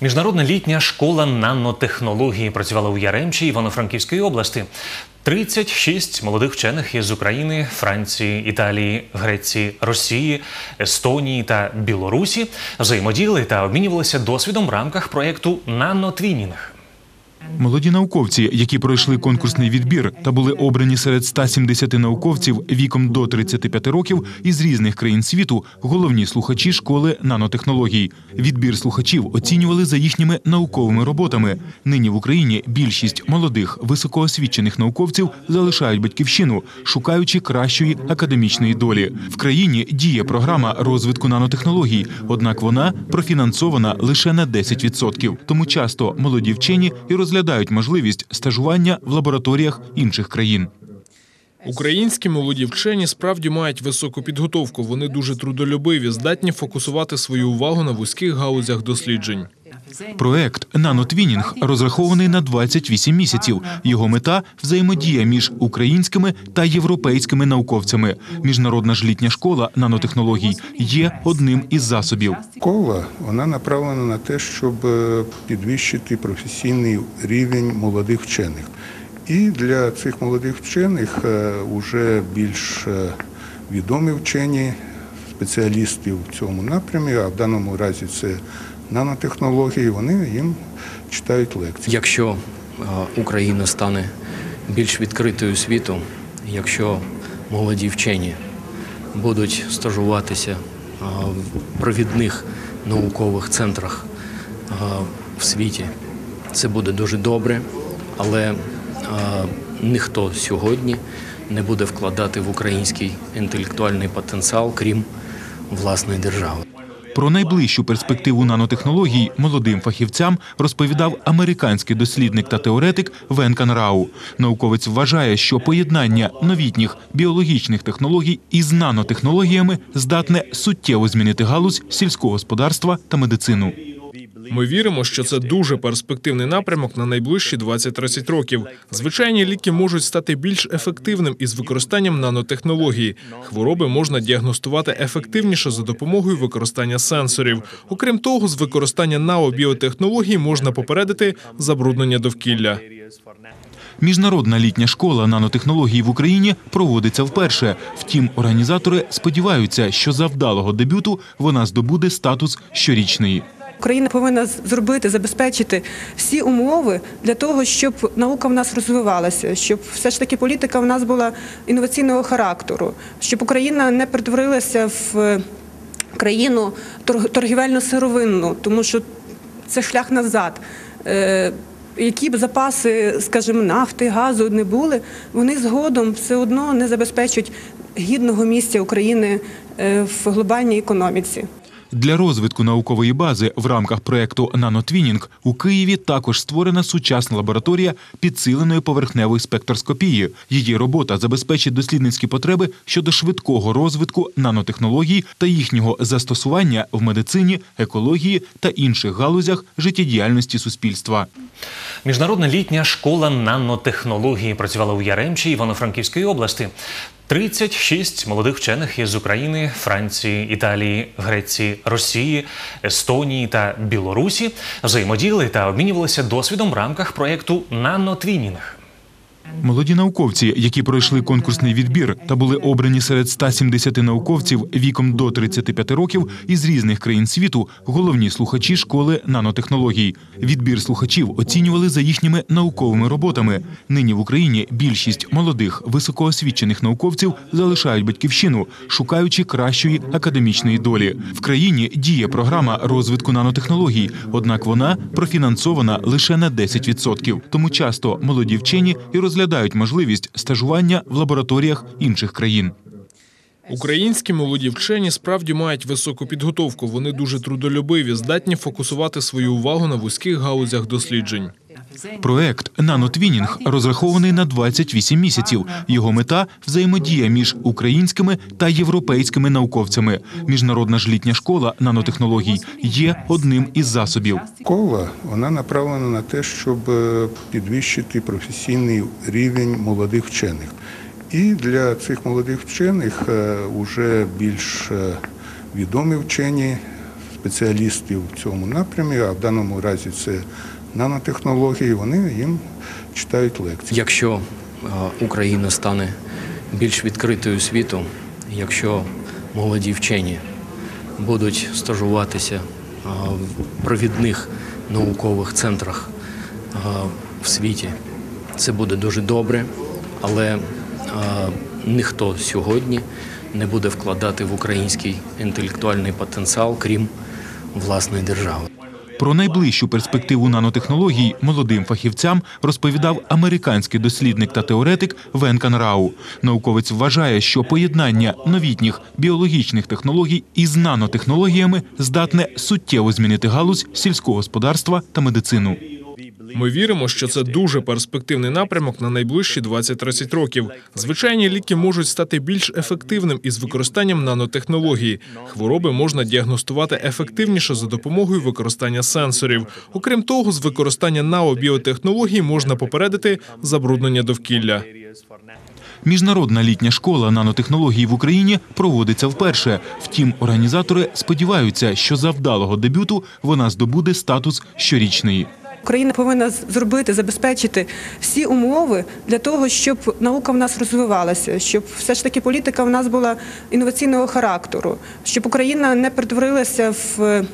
Міжнародна літня школа нанотехнології працювала у Яремчі Івано-Франківської області. 36 молодих вчених із України, Франції, Італії, Греції, Росії, Естонії та Білорусі взаємодіяли та обмінювалися досвідом в рамках проєкту Нанотвінінг. Молоді науковці, які пройшли конкурсний відбір та були обрані серед 170 науковців віком до 35 років із різних країн світу, головні слухачі школи нанотехнологій. Відбір слухачів оцінювали за їхніми науковими роботами. Нині в Україні більшість молодих високоосвічених науковців залишають батьківщину, шукаючи кращої академічної долі. В країні діє програма розвитку нанотехнологій, однак вона профінансована лише на 10%. Тому часто молоді вчені і розглядають можливість стажування в лабораторіях інших країн. Українські молоді вчені справді мають високу підготовку. Вони дуже трудолюбиві, здатні фокусувати свою увагу на вузьких галузях досліджень. Проект Нанотвінінг розрахований на 28 місяців. Його мета взаємодія між українськими та європейськими науковцями. Міжнародна ж літня школа нанотехнологій є одним із засобів. Школа вона направлена на те, щоб е, підвищити професійний рівень молодих вчених. І для цих молодих вчених вже більш е, відомі вчені, спеціалісти в цьому напрямі, а в даному разі це нанотехнології, вони їм читають лекції. Якщо е, Україна стане більш відкритою світу, якщо молоді вчені будуть стажуватися е, в провідних наукових центрах е, в світі, це буде дуже добре, але ніхто сьогодні не буде вкладати в український інтелектуальний потенціал, крім власної держави. Про найближчу перспективу нанотехнологій молодим фахівцям розповідав американський дослідник та теоретик Венкан Рау. Науковець вважає, що поєднання новітніх біологічних технологій із нанотехнологіями здатне суттєво змінити галузь сільського господарства та медицину. Ми віримо, що це дуже перспективний напрямок на найближчі 20-30 років. Звичайні ліки можуть стати більш ефективним із використанням нанотехнології. Хвороби можна діагностувати ефективніше за допомогою використання сенсорів. Окрім того, з використання наобіотехнологій можна попередити забруднення довкілля. Міжнародна літня школа нанотехнологій в Україні проводиться вперше. Втім, організатори сподіваються, що за вдалого дебюту вона здобуде статус щорічної. Україна повинна зробити, забезпечити всі умови для того, щоб наука в нас розвивалася, щоб все ж таки політика в нас була інноваційного характеру, щоб Україна не перетворилася в країну торгівельно-сировинну, тому що це шлях назад. Е, які б запаси, скажімо, нафти, газу не були, вони згодом все одно не забезпечують гідного місця України е, в глобальній економіці. Для розвитку наукової бази в рамках проєкту Нанотвінінг у Києві також створена сучасна лабораторія підсиленої поверхневої спектроскопії. Її робота забезпечить дослідницькі потреби щодо швидкого розвитку нанотехнологій та їхнього застосування в медицині, екології та інших галузях життєдіяльності суспільства. Міжнародна літня школа нанотехнології працювала у Яремчі Івано-Франківської області. 36 молодих вчених із України, Франції, Італії, Греції, Росії, Естонії та Білорусі взаємодіяли та обмінювалися досвідом в рамках проєкту Нанотвінінг. Молоді науковці, які пройшли конкурсний відбір та були обрані серед 170 науковців віком до 35 років із різних країн світу, головні слухачі школи нанотехнологій. Відбір слухачів оцінювали за їхніми науковими роботами. Нині в Україні більшість молодих високоосвічених науковців залишають батьківщину, шукаючи кращої академічної долі. В країні діє програма розвитку нанотехнологій, однак вона профінансована лише на 10%. Тому часто молоді вчені і розглядають розглядають можливість стажування в лабораторіях інших країн. Українські молоді вчені справді мають високу підготовку. Вони дуже трудолюбиві, здатні фокусувати свою увагу на вузьких галузях досліджень. Проект Нанотвінінг розрахований на 28 місяців. Його мета взаємодія між українськими та європейськими науковцями. Міжнародна ж літня школа нанотехнологій є одним із засобів. Школа вона направлена на те, щоб е, підвищити професійний рівень молодих вчених. І для цих молодих вчених вже е, більш е, відомі вчені, спеціалістів в цьому напрямі, а в даному разі це нанотехнології, вони їм читають лекції. Якщо е, Україна стане більш відкритою світу, якщо молоді вчені будуть стажуватися е, в провідних наукових центрах е, в світі, це буде дуже добре, але ніхто сьогодні не буде вкладати в український інтелектуальний потенціал, крім власної держави. Про найближчу перспективу нанотехнологій молодим фахівцям розповідав американський дослідник та теоретик Венкан Рау. Науковець вважає, що поєднання новітніх біологічних технологій із нанотехнологіями здатне суттєво змінити галузь сільського господарства та медицину. Ми віримо, що це дуже перспективний напрямок на найближчі 20-30 років. Звичайні ліки можуть стати більш ефективним із використанням нанотехнології. Хвороби можна діагностувати ефективніше за допомогою використання сенсорів. Окрім того, з використання наобіотехнологій можна попередити забруднення довкілля. Міжнародна літня школа нанотехнологій в Україні проводиться вперше. Втім, організатори сподіваються, що за вдалого дебюту вона здобуде статус щорічної. Україна повинна зробити, забезпечити всі умови для того, щоб наука в нас розвивалася, щоб все ж таки політика в нас була інноваційного характеру, щоб Україна не перетворилася в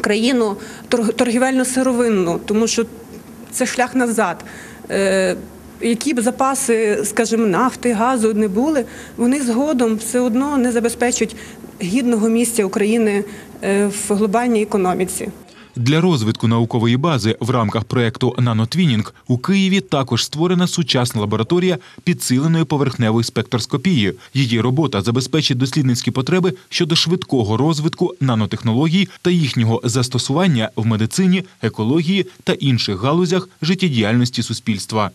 країну торг- торгівельно-сировинну, тому що це шлях назад. Е, Які б запаси, скажімо, нафти, газу не були, вони згодом все одно не забезпечать гідного місця України е, в глобальній економіці. Для розвитку наукової бази в рамках проекту «Нанотвінінг» у Києві також створена сучасна лабораторія підсиленої поверхневої спектроскопії. Її робота забезпечить дослідницькі потреби щодо швидкого розвитку нанотехнологій та їхнього застосування в медицині, екології та інших галузях життєдіяльності суспільства.